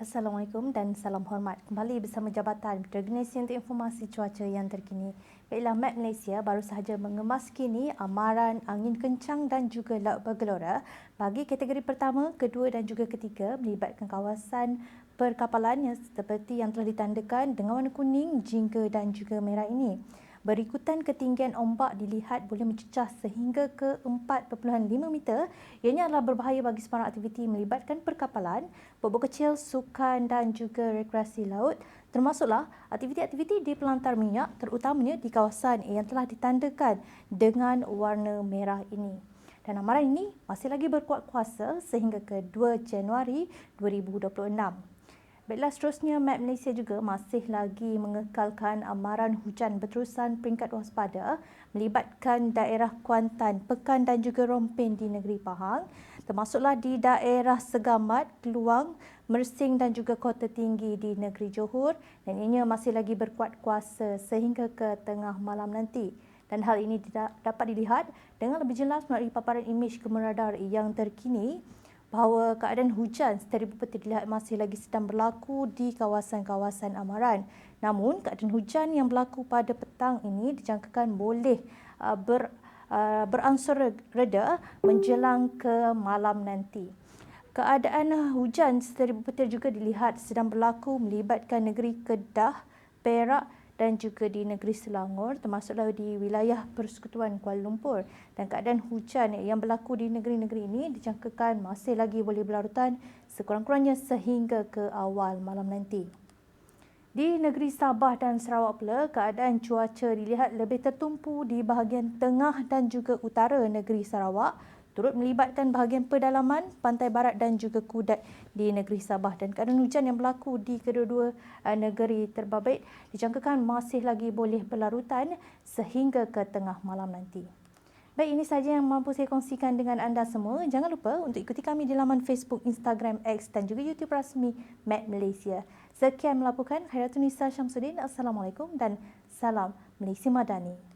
Assalamualaikum dan salam hormat. Kembali bersama Jabatan Meteorologi untuk informasi cuaca yang terkini. Baiklah, Met Malaysia baru sahaja mengemas kini amaran angin kencang dan juga laut bergelora bagi kategori pertama, kedua dan juga ketiga melibatkan kawasan perkapalan yang seperti yang telah ditandakan dengan warna kuning, jingga dan juga merah ini. Berikutan ketinggian ombak dilihat boleh mencecah sehingga ke 4.5 meter. Ianya adalah berbahaya bagi sebarang aktiviti melibatkan perkapalan, bobot kecil, sukan dan juga rekreasi laut termasuklah aktiviti-aktiviti di pelantar minyak terutamanya di kawasan yang telah ditandakan dengan warna merah ini. Dan amaran ini masih lagi berkuat kuasa sehingga ke 2 Januari 2026. Baiklah seterusnya Map Malaysia juga masih lagi mengekalkan amaran hujan berterusan peringkat waspada melibatkan daerah Kuantan, Pekan dan juga Rompin di negeri Pahang. Termasuklah di daerah Segamat, Keluang, Mersing dan juga Kota Tinggi di negeri Johor. Dan ianya masih lagi berkuat kuasa sehingga ke tengah malam nanti. Dan hal ini dapat dilihat dengan lebih jelas melalui paparan imej kemeradar yang terkini bahawa keadaan hujan setelah bupati dilihat masih lagi sedang berlaku di kawasan-kawasan amaran. Namun, keadaan hujan yang berlaku pada petang ini dijangkakan boleh uh, ber, uh, beransur reda menjelang ke malam nanti. Keadaan hujan setelah bupati juga dilihat sedang berlaku melibatkan negeri Kedah, Perak, dan juga di negeri Selangor termasuklah di wilayah Persekutuan Kuala Lumpur dan keadaan hujan yang berlaku di negeri-negeri ini dijangkakan masih lagi boleh berlarutan sekurang-kurangnya sehingga ke awal malam nanti. Di negeri Sabah dan Sarawak pula, keadaan cuaca dilihat lebih tertumpu di bahagian tengah dan juga utara negeri Sarawak turut melibatkan bahagian pedalaman, pantai barat dan juga kudat di negeri Sabah dan keadaan hujan yang berlaku di kedua-dua uh, negeri terbabit dijangkakan masih lagi boleh berlarutan sehingga ke tengah malam nanti. Baik, ini sahaja yang mampu saya kongsikan dengan anda semua. Jangan lupa untuk ikuti kami di laman Facebook, Instagram, X dan juga YouTube rasmi Mac Malaysia. Sekian melaporkan Khairatunisa Syamsuddin. Assalamualaikum dan salam Malaysia Madani.